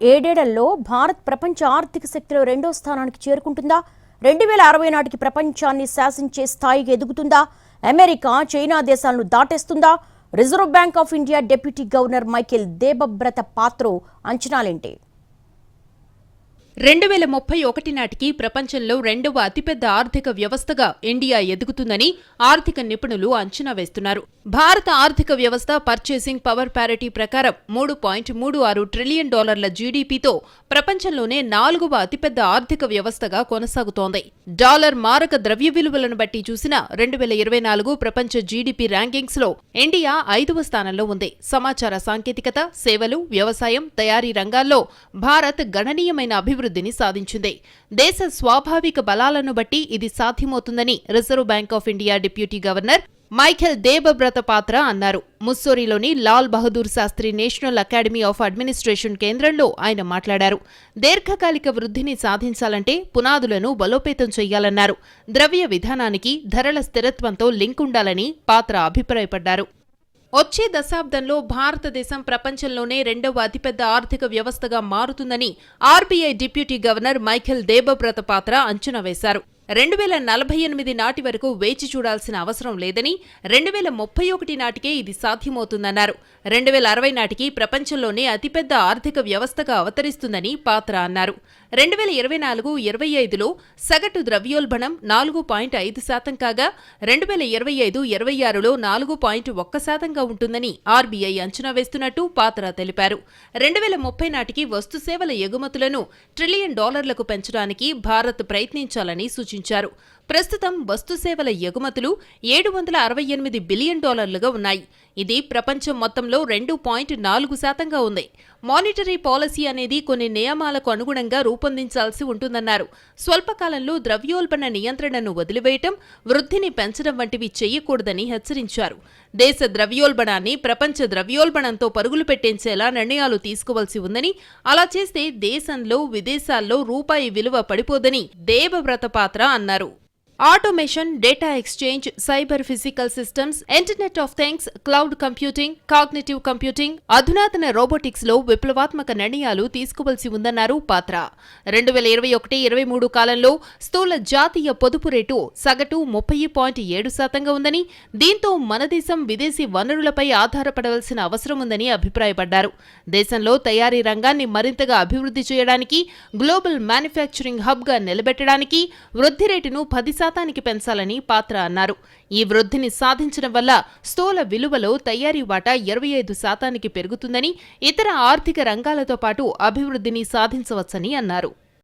ఏడేళ్ళలో భారత్ ప్రపంచ ఆర్థిక శక్తిలో రెండో స్థానానికి చేరుకుంటుందా? రెండు వేల అరవై నాటికి ప్రపంచాన్ని శాసించే స్థాయికి ఎదుగుతుందా? అమెరికా చైనా దేశాలను దాటేస్తుందా? Reserve Bank of India deputy governor Michael Debabrata Patra అంచనాలేంటి? రెండు వేల ముప్పై ఒకటి నాటికి ప్రపంచంలో రెండవ అతిపెద్ద ఆర్థిక వ్యవస్థగా ఇండియా ఎదుగుతుందని ఆర్థిక నిపుణులు అంచనా వేస్తున్నారు. భారత ఆర్థిక వ్యవస్థ పర్చేసింగ్ పవర్ ప్యారిటీ ప్రకారం మూడు పాయింట్ మూడు ఆరు ట్రిలియన్ డాలర్ల జీడీపీతో ప్రపంచంలోనే నాలుగవ అతిపెద్ద ఆర్థిక వ్యవస్థగా కొనసాగుతోంది. డాలర్ మారక ద్రవ్య విలువలను బట్టి చూసిన రెండు వేల ఇరవై నాలుగు ప్రపంచ జీడీపీ ర్యాంకింగ్స్లో ఇండియా ఐదవ స్థానంలో ఉంది. సమాచార సాంకేతికత సేవలు వ్యవసాయం తయారీ రంగాల్లో భారత్ గణనీయమైన అభివృద్ధి అభివృద్ధిని సాధించింది. దేశ స్వాభావిక బలాలను బట్టి ఇది సాధ్యమవుతుందని Reserve Bank of India deputy governor Michael Debabrata Patra అన్నారు. ముస్సోరిలోని Lal Bahadur Shastri National Academy of Administration కేంద్రంలో ఆయన మాట్లాడారు. దీర్ఘకాలిక వృద్ధిని సాధించాలంటే పునాదులను బలోపేతం చేయాలన్నారు. ద్రవ్య విధానానికి ధరల స్థిరత్వంతో లింక్ ఉండాలని పాత్ర అభిప్రాయపడ్డారు. వచ్చే దశాబ్దంలో భారతదేశం ప్రపంచంలోనే రెండవ అతిపెద్ద ఆర్థిక వ్యవస్థగా మారుతుందని RBI deputy governor Michael Debabrata Patra అంచనా వేశారు. రెండు వేల నలభై ఎనిమిది నాటి వరకు వేచి చూడాల్సిన అవసరం లేదని రెండు వేల ముప్పై ఒకటి నాటికే ఇది సాధ్యమవుతుందన్నారు. రెండు వేల అరవై నాటికి ప్రపంచంలోనే అతిపెద్ద ఆర్థిక వ్యవస్థగా అవతరిస్తుందని పాత్ర అన్నారు. రెండు వేల ఇరవై నాలుగు ఇరవై ఐదులో సగటు ద్రవ్యోల్బణం నాలుగు పాయింట్ ఐదు శాతం కాగా రెండు వేల ఇరవై ఐదు ఇరవై ఆరులో నాలుగు పాయింట్ ఒక్క శాతంగా ఉంటుందని ఆర్బీఐ అంచనా వేస్తున్నట్టు పాత్ర తెలిపారు. రెండు వేల ముప్పై నాటికి వస్తు సేవల ఎగుమతులను ట్రిలియన్ డాలర్లకు పెంచడానికి భారత్ ప్రయత్నించాలని సూచించారు gente era ప్రస్తుతం వస్తు సేవల ఎగుమతులు ఏడు వందల అరవై ఎనిమిది బిలియన్ డాలర్లుగా ఉన్నాయి. ఇది ప్రపంచం మొత్తంలో రెండు పాయింట్ నాలుగు శాతంగా ఉంది. మానిటరీ పాలసీ అనేది కొన్ని నియమాలకు అనుగుణంగా రూపొందించాల్సి ఉంటుందన్నారు. స్వల్పకాలంలో ద్రవ్యోల్బణ నియంత్రణను వదిలివేయటం వృద్ధిని పెంచడం వంటివి చేయకూడదని హెచ్చరించారు. దేశ ద్రవ్యోల్బణాన్ని ప్రపంచ ద్రవ్యోల్బణంతో పరుగులు పెట్టించేలా నిర్ణయాలు తీసుకోవాల్సి ఉందని అలా చేస్తే దేశంలో విదేశాల్లో రూపాయి విలువ పడిపోదని దేవవ్రత పాత్ర అన్నారు. Automation data exchange cyber physical systems internet of things cloud computing cognitive computing అధునాతన రోబోటిక్స్లో విప్లవాత్మక నిర్ణయాలు తీసుకోవలసి ఉందన్నారు పాత్ర. రెండు వేల ఇరవై ఒకటి ఇరవై మూడు కాలంలో స్థూల జాతీయ పొదుపు రేటు సగటు ముప్పై పాయింట్ ఏడు శాతంగా ఉందని దీంతో మన దేశం విదేశీ వనరులపై ఆధారపడవలసిన అవసరం ఉందని అభిప్రాయపడ్డారు. దేశంలో తయారీ రంగాన్ని మరింతగా అభివృద్ధి చేయడానికి గ్లోబల్ మ్యానుఫ్యాక్చరింగ్ హబ్గా నిలబెట్టడానికి వృద్ధి రేటును పది శాతానికి పెంచాలని పాత్ర అన్నారు. ఈ వృద్ధిని సాధించడం వల్ల స్థూల విలువలో తయారీ వాటా ఇరవై ఐదు శాతానికి పెరుగుతుందని ఇతర ఆర్థిక రంగాలతో పాటు అభివృద్ధిని సాధించవచ్చని అన్నారు.